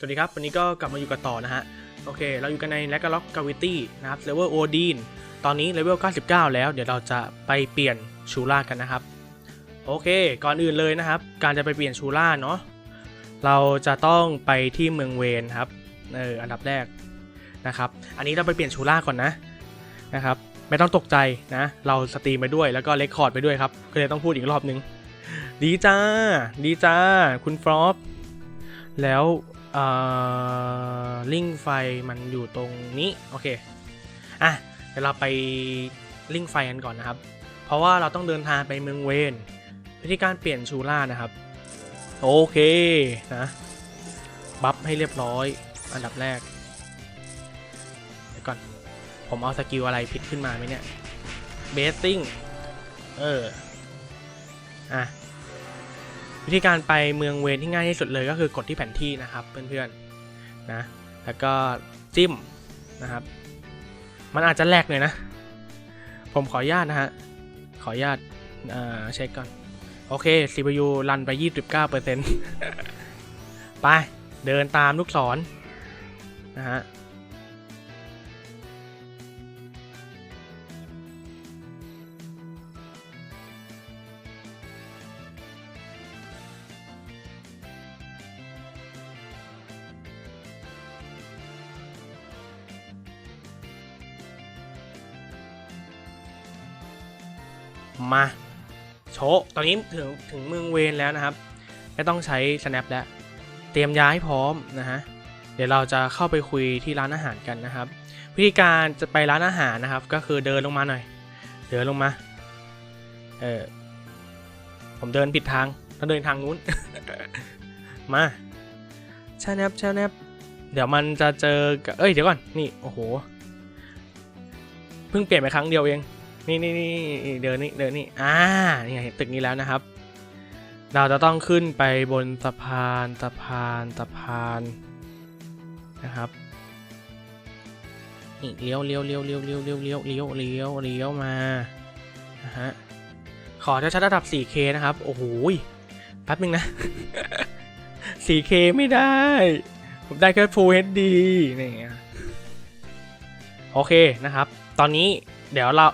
สวัสดีครับ วันนี้ก็กลับมาอยู่กันต่อนะฮะ โอเค เราอยู่กันใน l a g a l o c Gravity นะครับเลเวลโอดีนตอนนี้เลเวล99 แล้ว เดี๋ยวเราจะไปเปลี่ยนชูล่ากันนะครับ โอเค ก่อนอื่นเลยนะครับ การจะไปเปลี่ยนชูล่าเนาะเราจะต้องไปที่เมืองเวนครับเอออันดับแรกนะครับ อันนี้เราไปเปลี่ยนชูล่าก่อนนะนะครับ ไม่ต้องตกใจนะ เราสตรีมไปด้วยแล้วก็เลคคอร์ดไปด้วยครับก็เลยต้องพูดอีกรอบนึง ดีจ้า ดีจ้า คุณฟรอปแล้ว อ่อลิงไฟมันอยู่ตรงนี้โอเคอะเดี๋ยวเราไปลิงไฟกันก่อนนะครับ เพราะว่าเราต้องเดินทางไปเมืองเวนวิธีการเปลี่ยนชูล่านะครับ โอเคนะบัฟให้เรียบร้อย อันดับแรกเดี๋ยวก่อน ผมเอาสกิลอะไรผิดขึ้นมาไหมเนี่ยเบสติ้งเอออะ วิธีการไปเมืองเวนที่ง่ายที่สุดเลยก็คือกดที่แผนที่นะครับเพื่อนๆนะแล้วก็จิ้มนะครับ มันอาจจะแลกเลยนะ ผมขออนุญาตนะฮะขออนุญาตเอ่อเช็คก่อน โอเค CPU รันไป 29%ไป เดินตามลูกศรนะฮะ มาโชตอนนี้ถึงถึงเมืองเวนแล้วนะครับ ไม่ต้องใช้ snap แล้ว เตรียมย้ายพร้อมนะฮะ เดี๋ยวเราจะเข้าไปคุยที่ร้านอาหารกันนะครับ วิธีการจะไปร้านอาหารนะครับ ก็คือเดินลงมาหน่อย เดินลงมา เออ ผมเดินผิดทางต้องเดินทางนู้น มาชาแนบชาแนบเดี๋ยวมันจะเจอกับเอ้ย เดี๋ยวก่อน นี่ โอ้โห เพิ่งเปลี่ยนไปครั้งเดียวเอง นี่นี่นี่เดินนี่เดินนี่อ่านี่ไงตึกนี้แล้วนะครับ เราจะต้องขึ้นไปบนสะพานสะพานสะพานนะครับนี่เลี้ยวเลี้ยวเลี้ยวเลี้ยวเลี้ยวเลี้ยวเลี้ยวเลี้ยวเลี้ยวเลี้ยวมานะฮะขอจะชัดระดับ 4K นะครับ โอ้โหแป๊บนึงนะ 4K ไม่ได้ ผมได้แค่ Full HD นี่โอเคนะครับ ตอนนี้เดี๋ยวเรา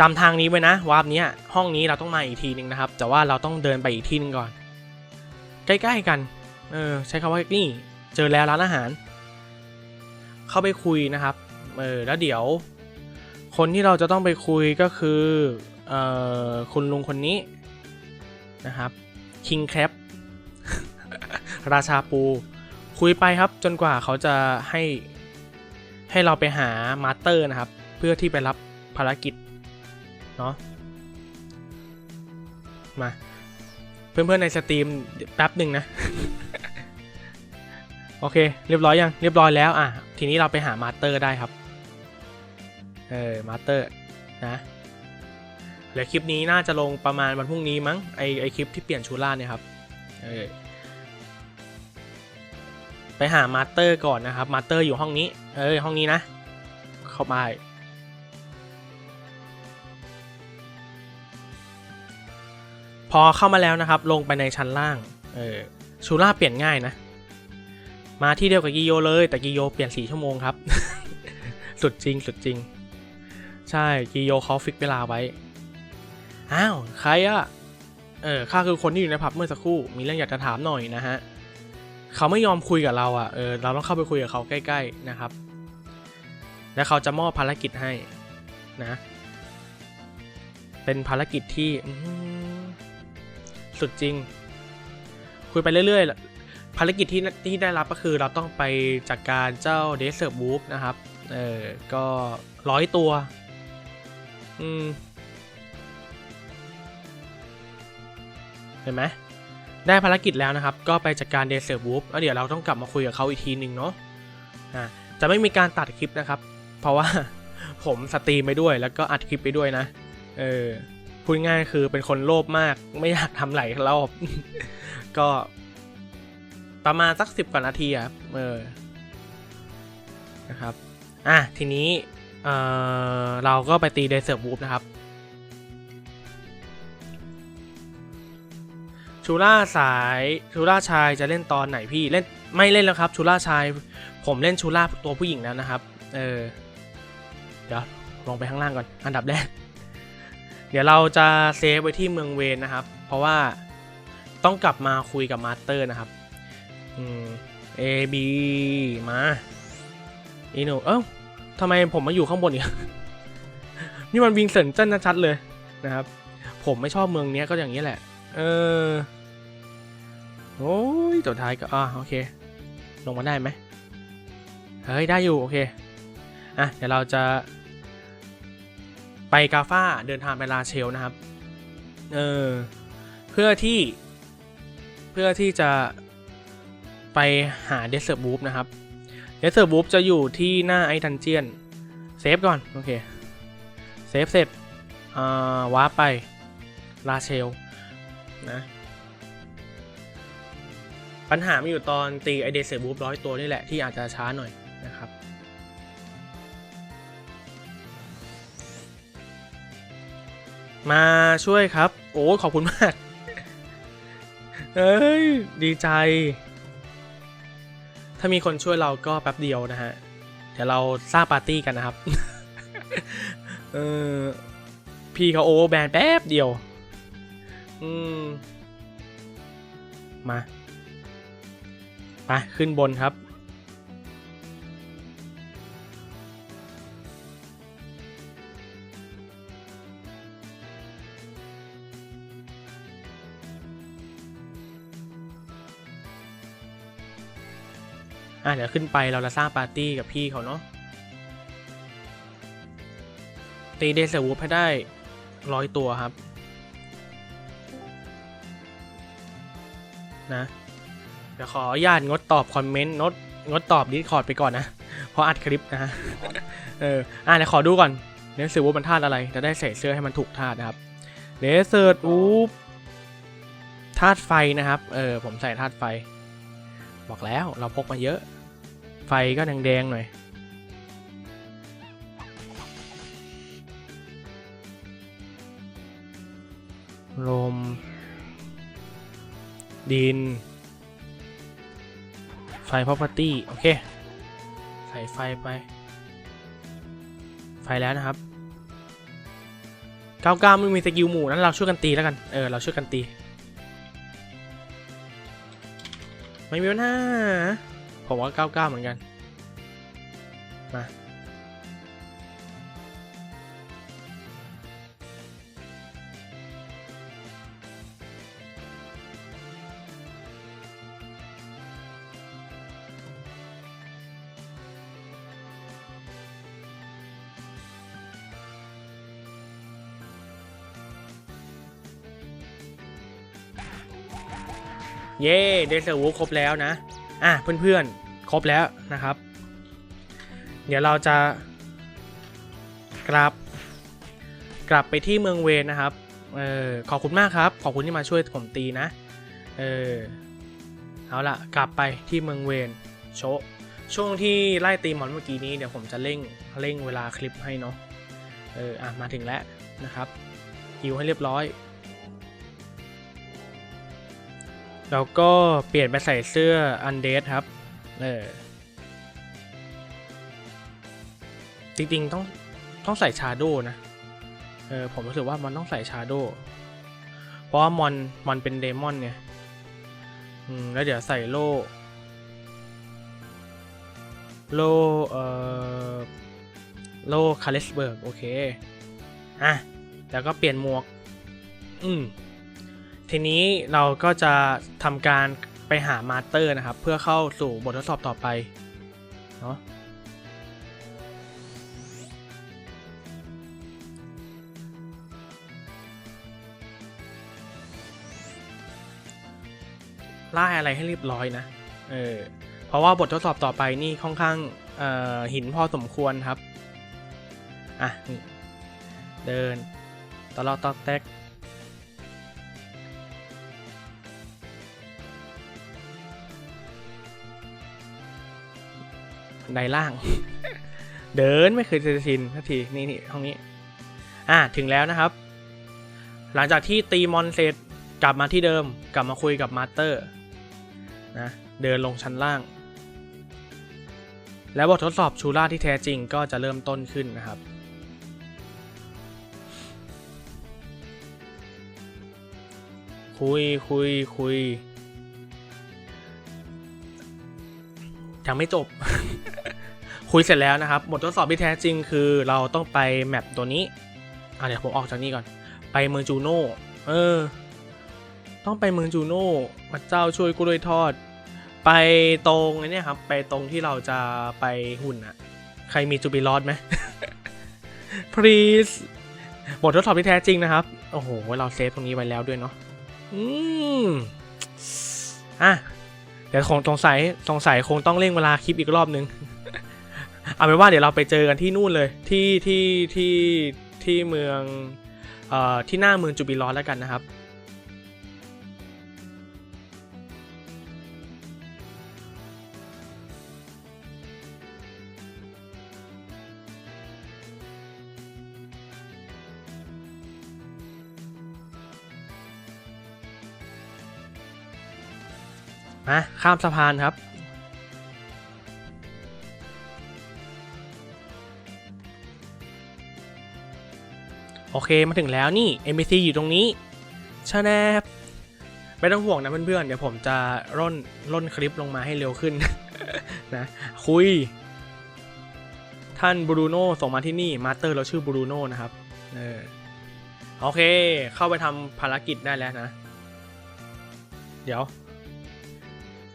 จำทางนี้ไว้นะวาร์ปเนี้ยห้องนี้เราต้องมาอีกทีหนึ่งนะครับ แต่ว่าเราต้องเดินไปอีกที่หนึงก่อน ใกล้ๆกัน เออใช้คำว่านี่ เจอแล้วร้านอาหาร เข้าไปคุยนะครับ เออแล้วเดี๋ยว คนที่เราจะต้องไปคุยก็คือเอ่อคุณลุงคนนี้นะครับ King Crab ราชาปู คุยไปครับจนกว่าเขาจะให้ให้เราไปหามาสเตอร์นะครับ เพื่อที่ไปรับภารกิจ เนาะมาเพื่อนๆในสตรีมแป๊บหนึ่งนะ โอเค เรียบร้อยยังเรียบร้อยแล้วอะทีนี้เราไปหามาสเตอร์ได้ครับ เออมาสเตอร์นะเดี๋ยวคลิปนี้น่าจะลงประมาณวันพรุ่งนี้มั้งไอไอคลิปที่เปลี่ยนชูล่าเนี่ยครับเออไปหามาสเตอร์ก่อนนะครับมาสเตอร์อยู่ห้องนี้ เออห้องนี้นะ เข้ามา พอเข้ามาแล้วนะครับ ลงไปในชั้นล่าง เออชูล่าเปลี่ยนง่ายนะ มาที่เดียวกับกิโยเลย แต่กิโยเปลี่ยนสี่ชั่วโมงครับ สุดจริงสุดจริง ใช่กิโยเขาฟิกเวลาไว้ อ้าว ใครอะเออข้าคือคนที่อยู่ในผับเมื่อสักครู่ มีเรื่องอยากจะถามหน่อยนะฮะ เขาไม่ยอมคุยกับเราอะ่ะ เออ เราต้องเข้าไปคุยกับเขาใกล้ ๆนะครับ แล้วเขาจะมอบภารกิจให้นะ เป็นภารกิจที่อื สุดจริง คุยไปเรื่อยๆ ภารกิจที่ที่ได้รับก็คือเราต้องไปจัดกการเจ้าเดสเซอร์บูฟนะครับ เออ ก็ร้อยตัว อืม เห็นไหม ได้ภารกิจแล้วนะครับ ก็ไปจัดการเดซเซอร์บูฟแล้วเดี๋ยวเราต้องกลับมาคุยกับเขาอีกทีหนึ่งเนาะ อ่า จะไม่มีการตัดคลิปนะครับ เพราะว่าผมสตรีมไปด้วยแล้วก็อัดคลิปไปด้วยนะ เออ พูดง่ายคือเป็นคนโลภมาก ไม่อยากทำหลายรอบ ก็ประมาณสักสิบกว่านาทีอะครับเออนะครับ อะ ทีนี้เออเราก็ไปตีเดซเซอร์บูฟนะครับ ชูล่าสายชูล่าชายจะเล่นตอนไหนพี่เล่นไม่เล่นแล้วครับ ชูล่าชาย ผมเล่นชูล่าตัวผู้หญิงแล้วนะครับ เออ เดี๋ยวลงไปข้างล่างก่อน อันดับแรก เดี๋ยวเราจะเซฟไว้ที่เมืองเวนนะครับ เพราะว่าต้องกลับมาคุยกับมาสเตอร์นะครับ อืม A B มาอีหนูเอ้าทำไมผมมาอยู่ข้างบนอีกนี่มันวิงเซนเจนชัดเลยนะครับ ผมไม่ชอบเมืองนี้ก็อย่างนี้แหละ เออ โอ้ยตัวท้ายก็อ่าโอเค ลงมาได้ไหมเฮ้ย ได้อยู่ โอเค อะ เดี๋ยวเราจะ ไปกาฟ้าเดินทางไปลาเชลนะครับ เออ เพื่อที่ เพื่อที่จะไปหาเดสเซอร์บูฟนะครับ เดสเซอร์บูฟจะอยู่ที่หน้าไอ้ดันเจียน เซฟก่อน โอเค เซฟเสร็จอ่าวาร์ปไปลาเชลนะปัญหามีอยู่ตอนตีไอเดสเซอร์บูฟร้อยตัวนี่แหละที่อาจจะช้าหน่อย มาช่วยครับ โอ้ขอบคุณมาก เอ้ย ดีใจ ถ้ามีคนช่วยเราก็แป๊บเดียวนะฮะ เดี๋ยวเราสร้างปาร์ตี้กันนะครับ เออพี่เขาโอเวอร์แบนแป๊บเดียว อืม มา ไป ขึ้นบนครับ อะเดี๋ยวขึ้นไปเราจะสร้างปาร์ตี้กับพี่เขาเนาะตีเดซวูฟให้ได้ร้อยตัวครับ นะ เดี๋ยวขออนุญาตงดตอบคอมเมนต์งดงดตอบดิสคอร์ดไปก่อนนะ เพราะอัดคลิปนะฮะเอออะเดี๋ยวขอดูก่อนเดซวูฟมันธาตุอะไร จะได้ใส่เสื้อให้มันถูกธาตุนะครับเดซวูฟธาตุไฟนะครับ เออ ผมใส่ธาตุไฟ บอกแล้วเราพกมาเยอะ ไฟก็แดงๆหน่อย ลม ดิน ไฟ property โอเค ใส่ไฟไป ไฟแล้วนะครับก้าวก้าไม่มีสกิลหมู่นั้นเราช่วยกันตีแล้วกัน เออ เราช่วยกันตี ไม่มีปัญหา ผมว่า99เหมือนกัน มา เย้ เดซเซอร์วูครบแล้วนะ อะเพื่อนๆ ครบแล้วนะครับ เดี๋ยวเราจะกลับกลับไปที่เมืองเวนนะครับเออขอบคุณมากครับ ขอบคุณที่มาช่วยผมตีนะ เออเอาละกลับไปที่เมืองเวนโชช่วงที่ไล่ตีมอนเมื่อกี้นี้เดี๋ยวผมจะเร่งเร่งเวลาคลิปให้เนาะเอออะมาถึงแล้วนะครับฮิวให้เรียบร้อย แล้วก็เปลี่ยนไปใส่เสื้ออันเดสครับ เออ จริงๆต้องต้องใส่ชาโดนะ เออผมรู้สึกว่ามันต้องใส่ชาโดเพราะว่ามอนมอนเป็นเดมอนเนี่ยอืมแล้วเดี๋ยวใส่โลโลเอ่อโลคาเลสเบิร์ก โอเค อะ แล้วก็เปลี่ยนหมวก อืม ทีนี้เราก็จะทำการไปหามาสเตอร์นะครับ เพื่อเข้าสู่บททดสอบต่อไปเนาะล่าอะไรให้เรียบร้อยนะ เออ เพราะว่าบททดสอบต่อไปนี่ค่อนข้างหินพอสมควรครับ อะ นี่ เดินตลอดตอกแตก ไดล่าง เดินไม่เคยจะชินสักทีนี่นี่ห้องนี้ อะถึงแล้วนะครับ หลังจากที่ตีมอนเสร็จกลับมาที่เดิม กลับมาคุยกับมาสเตอร์นะเดินลงชั้นล่าง แล้วบททดสอบชูล่าที่แท้จริงก็จะเริ่มต้นขึ้นนะครับคุยคุยคุยยังไม่จบ คุยเสร็จแล้วนะครับ บททดสอบที่แท้จริงคือเราต้องไปแมปตัวนี้อะเดี๋ยวผมออกจากนี่ก่อน ไปเมืองจูโน่ เออ ต้องไปเมืองจูโน่พระเจ้าช่วยกูด้วยทอด ไปตรงเนี่ยครับ ไปตรงที่เราจะไปหุ่นอะใครมีจูบิลอดไหม please บททดสอบที่แท้จริงนะครับ โอ้โห เราเซฟตรงนี้ไว้แล้วด้วยเนาะ อืม อะ เดี๋ยวคงสงสัยสงสัยคงต้องเร่งเวลาคลิปอีกรอบนึง เอาเป็นว่าเดี๋ยวเราไปเจอกันที่นู่นเลยที่ที่ที่ที่เมืองเอ่อที่หน้าเมืองจูบิลอสแล้วกันนะครับมาข้ามสะพานครับ โอเคมาถึงแล้วนี่ NPC อยู่ตรงนี้ชาแนบไม่ต้องห่วงนะเพื่อนๆ เดี๋ยวผมจะร่นร่นคลิปลงมาให้เร็วขึ้นนะคุย ท่านบรูโน่ส่งมาที่นี่มาสเตอร์เราชื่อบรูโน่นะครับเออโอเค เข้าไปทำภารกิจได้แล้วนะ เดี๋ยว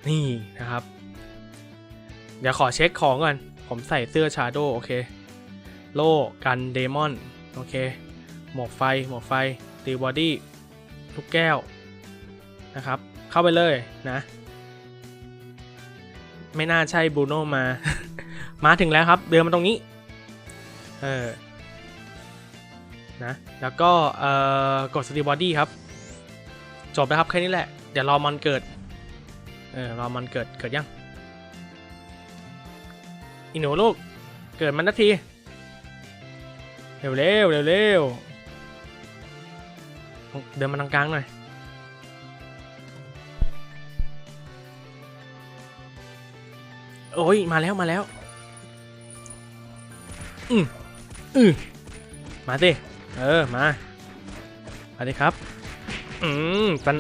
นี่นะครับ เดี๋ยวขอเช็คของก่อน ผมใส่เสื้อชาโดโอเค โล่กันเดมอน โอเค หมวกไฟ หมวกไฟ ตีบอดี้ลูกแก้วนะครับ เข้าไปเลยนะ ไม่น่าใช่บูโน่มา มาถึงแล้วครับ เดินมาตรงนี้ เออ นะ แล้วก็ เอ่อ กดสตีบอดี้ครับ จบแล้วครับ แค่นี้แหละ เดี๋ยวรอมันเกิด เออ รอมันเกิด เกิดยัง อีหนูลูก เกิดมันนาที เร็วเร็วเร็วเร็ว เดินมาทางกลางหน่อยโอ้ยมาแล้วมาแล้วอืมอืมมาสิเออมามาดิครับอืมตัน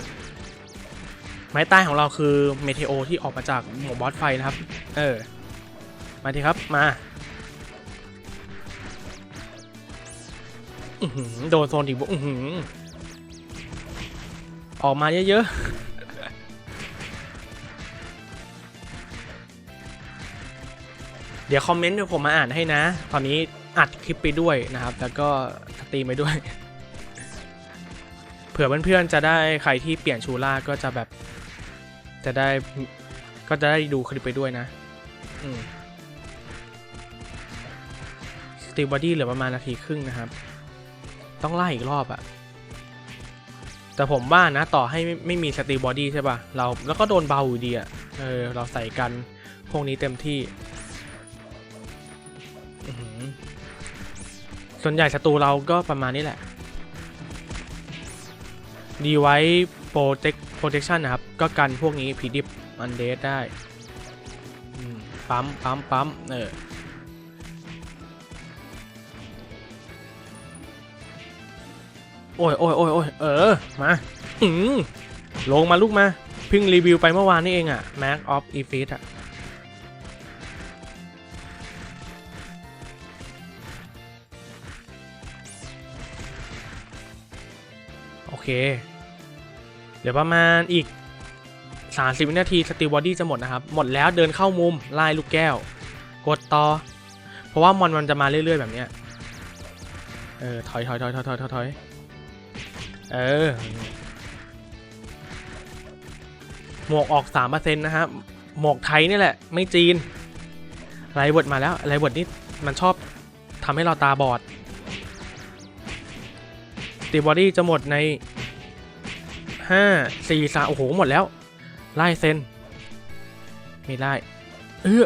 ไม้ใต้ของเราคือเมเทโอที่ออกมาจากหมวกบอสไฟนะครับ เออ มาทีครับมาโดนโซนอีกบุอื้ ออออกมาเยอะๆ เดี๋ยวคอมเมนต์เดี๋ยวผมมาอ่านให้นะ ตอนนี้อัดคลิปไปด้วยนะครับ แล้วก็สตรีมไปด้วย เผื่อเพื่อนๆจะได้ใครที่เปลี่ยนชูล่าก็จะแบบ จะได้ก็จะได้ดูคลิปไปด้วยนะ อืมสตีบอดี้เหลือประมาณนาทีครึ่งนะครับ ต้องไล่อีกรอบอะ แต่ผมว่านะต่อให้ไม่ไม่มีสตีบอดี้ใช่ป่ะ เราแล้วก็โดนเบาอยู่ดีอะเออ เราใส่กันพวกนี้เต็มที่ ส่วนใหญ่ศัตรูเราก็ประมาณนี้แหละ ดีไว้โปรเทคโปรเทคชันนะครับ ก็กันพวกนี้ผีดิบอันเดสได้ ปั๊ม ปั๊ม ปั๊ม เออ โอ้ยโอ้ยโอ้ยโอ้ยเออ มาอืมลงมาลูกมาเพิ่งรีวิวไปเมื่อวานนี่เองอะ Mac of e f i t อะโอเค เดี๋ยวประมาณอีก 30 วินาทีสติลบอดี้จะหมดนะครับ หมดแล้วเดินเข้ามุมไล่ลูกแก้ว กดต่อ เพราะว่ามอนมันจะมาเรื่อยๆแบบเนี้ย เออ ถอยถอยถอยถอยถอยถอยถอย เออ หมวกออก3%นะครับ หมวกไทยนี่แหละ ไม่จีนไรเวิร์ดมาแล้วไรเวิร์ดนี่มันชอบทำให้เราตาบอดติบอดี้จะหมดในห้าสี่สาโอ้โห หมดแล้ว ไล่เซนไม่ไล่เออ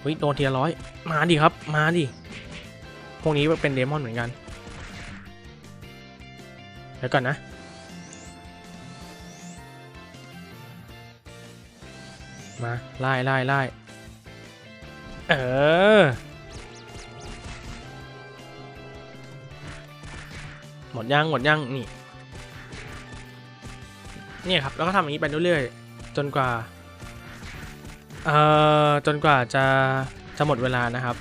เฮ้ยโดนเทีละร้อย มาดิครับ มาดิ พวกนี้เป็นเดมอนเหมือนกัน ดี๋ยวก่อนนะมาไล่ไล่ไล่เออ หมดย่างหมดย่างนี่เนี่ยครับแล้วก็ทำอย่างนี้ไปเรื่อยๆจนกว่าเอ่อจนกว่าจะจะหมดเวลานะครับ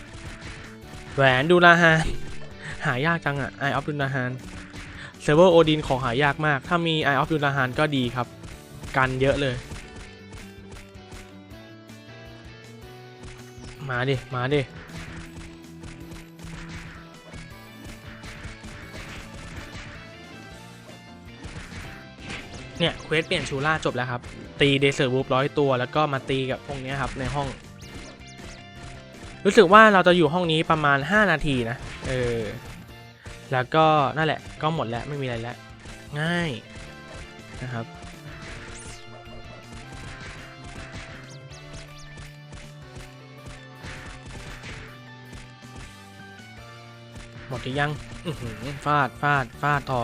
แหวนดูลาฮานหายากจังอะไอออฟดูลาฮาน เซิร์ฟเวอร์โอดินของหายากมาก ถ้ามี Eye of ดูลาฮานก็ดีครับ กันเยอะเลย มาดิ มาดิ เนี่ยเควสเปลี่ยนชูล่าจบแล้วครับ ตีเดซ e ร์ w วูฟร้อยตัว แล้วก็มาตีกับพวกนี้ครับ ในห้อง รู้สึกว่าเราจะอยู่ห้องนี้ประมาณ 5 นาทีนะ เออ แล้วก็นั่นแหละก็หมดแล้วไม่มีอะไรแล้ว ง่ายนะครับหมดหรือยังอือหือฟาดฟาดฟาดต่อ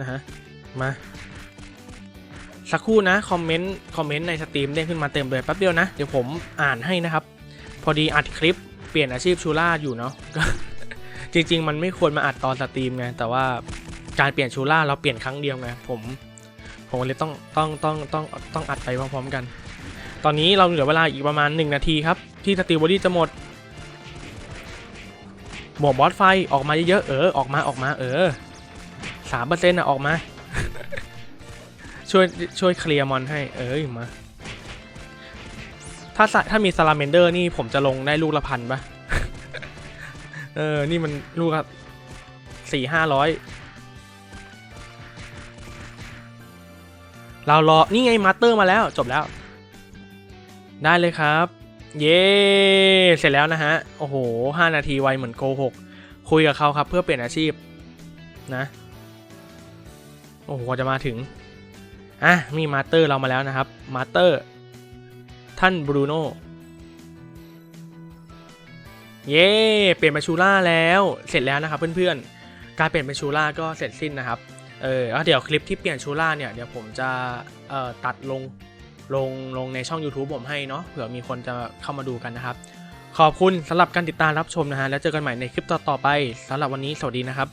นะฮะ มา สักครู่นะ คอมเมนต์ คอมเมนต์ในสตรีมเด้งขึ้นมาเต็มเลยแป๊บเดียวนะ เดี๋ยวผมอ่านให้นะครับ พอดีอัดคลิปเปลี่ยนอาชีพชูล่าอยู่เนาะก็จริง ๆ มันไม่ควรมาอัดตอนสตรีมไงแต่ว่าการเปลี่ยนชูล่าเราเปลี่ยนครั้งเดียวไงผมผมเลยต้องต้องต้องต้องต้องอัดไปพร้อมๆกัน ตอนนี้เราเหลือเวลาอีกประมาณ 1 นาทีครับ ที่สตีบอดี้จะหมดหมวกบอสไฟออกมาเยอะๆเออออกมาออกมาเออสามเปอร์เซ็นต์อะออกมา ช่วยช่วยเคลียร์มอนให้เอ้ยมา ถ้าสะถ้ามีซาลาเมนเดอร์นี่ผมจะลงได้ลูกละพันปะเออ นี่มันลูกละสี่ห้าร้อยเรารอ นี่ไงมาสเตอร์มาแล้วจบแล้ว ได้เลยครับ เย้ เสร็จแล้วนะฮะ โอ้โหห้านาทีไวเหมือนโกหก คุยกับเขาครับเพื่อเปลี่ยนอาชีพนะ โอ้โหจะมาถึง อะ มีมาสเตอร์เรามาแล้วนะครับ มาสเตอร์ ท่านบรูโน่เย้เปลี่ยนเป็นชูล่าแล้วเสร็จแล้วนะครับเพื่อนๆ การเปลี่ยนเป็นชูล่าก็เสร็จสิ้นนะครับเออเดี๋ยวคลิปที่เปลี่ยนชูล่าเนี่ยเดี๋ยวผมจะเอ่อตัดลงลงลงในช่อง YouTube ผมให้เนาะเผื่อมีคนจะเข้ามาดูกันนะครับ ขอบคุณสำหรับการติดตามรับชมนะฮะแล้วเจอกันใหม่ในคลิปต่อๆไปสำหรับวันนี้สวัสดีนะครับ